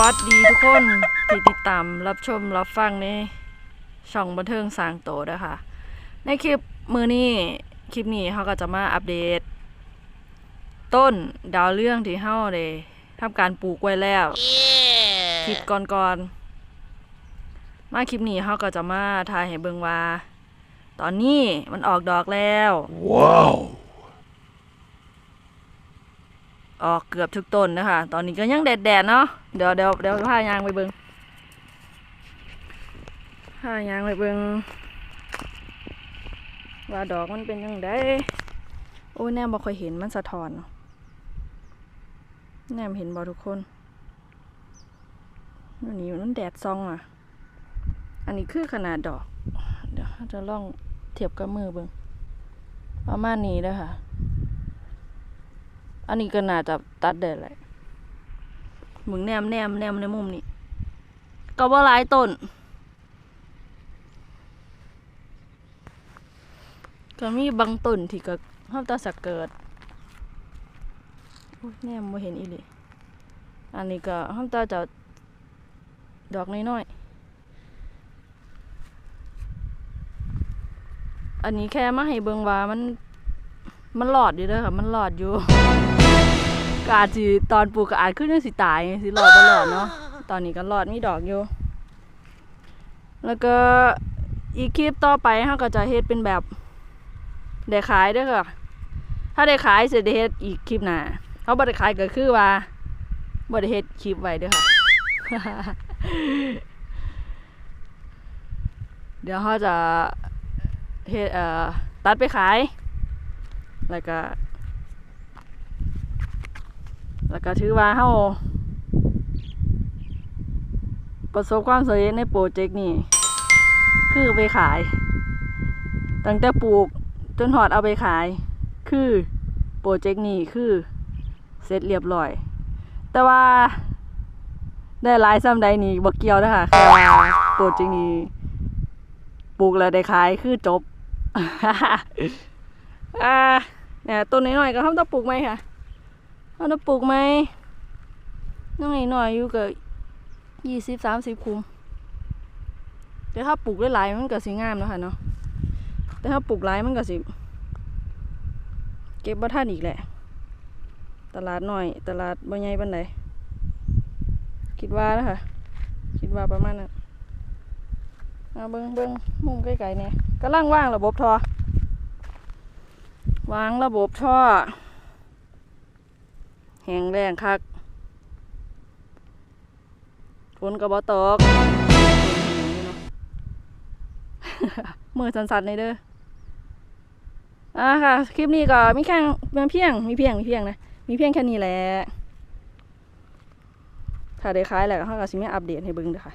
วัสดีทุกคนที่ติดตามรับชมรับฟังในช่องบันเทิงสร้างโตด้วยค่ะในคลิปมือนี้คลิปนี้เขาก็จะมาอัปเดต ต้นดาวเรื่องที่เฮาได้ทำการปลูกไว้แล้วคลิปก่อนๆมาคลิปนี้เขาก็จะมาทายให้เบิ่งว่า ตอนนี้มันออกดอกแล้ว Wow. ออกเกือบทุกต้นนะคะ ตอนนี้ก็ยังแดดๆเนาะ เดี๋ยวเดี๋ยวเดี๋ยวพายางไปเบิงพายางไปเบิงว่าดอกมันเป็นยังไงโอ้แนมบ่ค่อยเห็นมันสะท้อนเนาะแนมเห็นบ่ทุกคนนนี้มันแดดซองอะ อันนี้คือขนาดดอก เดี๋ยวจะลองเทียบกับมือเบิงประมาณนี้เด้อค่ะ อันนี้ก็น่าจะตัดได้แหละมึงแนมแนมแนมในมุมนี้ก็ว่าหลายต้น ก็มีบางต้นที่ก็ห้ามตาสักเกิดโอ้ยแนมไม่เห็นอีหลีอันนี้ก็ห้ามตาจะดอกน้อยๆ อันนี้แค่มาให้เบิงว่ามันมันหลอดอยู่เด้อค่ะ มันหลอดอยู่ ก็อาจสิตอนปลูกก็อาจขึ้นยังสิตายสิหลอดบ่หลอดเนาะตอนนี้ก็หลอดมีดอกอยู่ แล้วก็อีกคลิปต่อไปเฮาก็จะเฮ็ดเป็นแบบได้ขายเด้อค่ะ ถ้าได้ขายเสิได้เฮ็ดอีกคลิปหน้าเขาบ่ได้ขายก็คือว่าบ่ได้เฮ็ดคลิปไว้เด้อค่ะ เดี๋ยวเขาจะเฮ็ดเอ่อตัดไปขาย แล้วก็ แล้วก็ถือว่าเฮาประสบความสำเร็จในโปรเจกต์นี้ คือไปขาย ตั้งแต่ปลูกจนหอดเอาไปขาย คือโปรเจกต์นี้คือเสร็จเรียบร้อย แต่ว่าได้หลายซ้ำใดนี่บ่เกียวนะคะแค่ว่าโปรเจกต์นี้ปลูกแล้วได้ขายคือจบ อ่าเนี่ยต้นน้อยๆก็ทำต้องปลูกไหมค่ะ ทำต้องปลูกไหมน้อยหน่อยอยู่กับยี่สิบสามสิบคุมแต่ถ้าปลูกหลายๆมันก็สีงามแล้วค่ะเนาะแต่ถ้าปลูกหลายมันก็สิเก็บบ่ทันอีกแหละ ตลาดหน่อย ตลาดบ่ใหญ่ปานใดคิดว่านะคะคิดว่าประมาณนั้นเอาเบิ้งเบิ้งมุมใกล้ๆเนี่ยกำลังว่างระบบท่อวางระบบท่อ แห้งแรงคักฝนกระบอตกมือสันๆในเด้ออ่าค่ะ คลิปนี้ก็มีแค่มีเพียง มีเพียง มีเพียงนะ มีเพียงแค่นี้แหละ ถ้าได้คล้ายแหล้วเขาก็สิมีอัปเดตให้เบิ้งเด้อค่ะ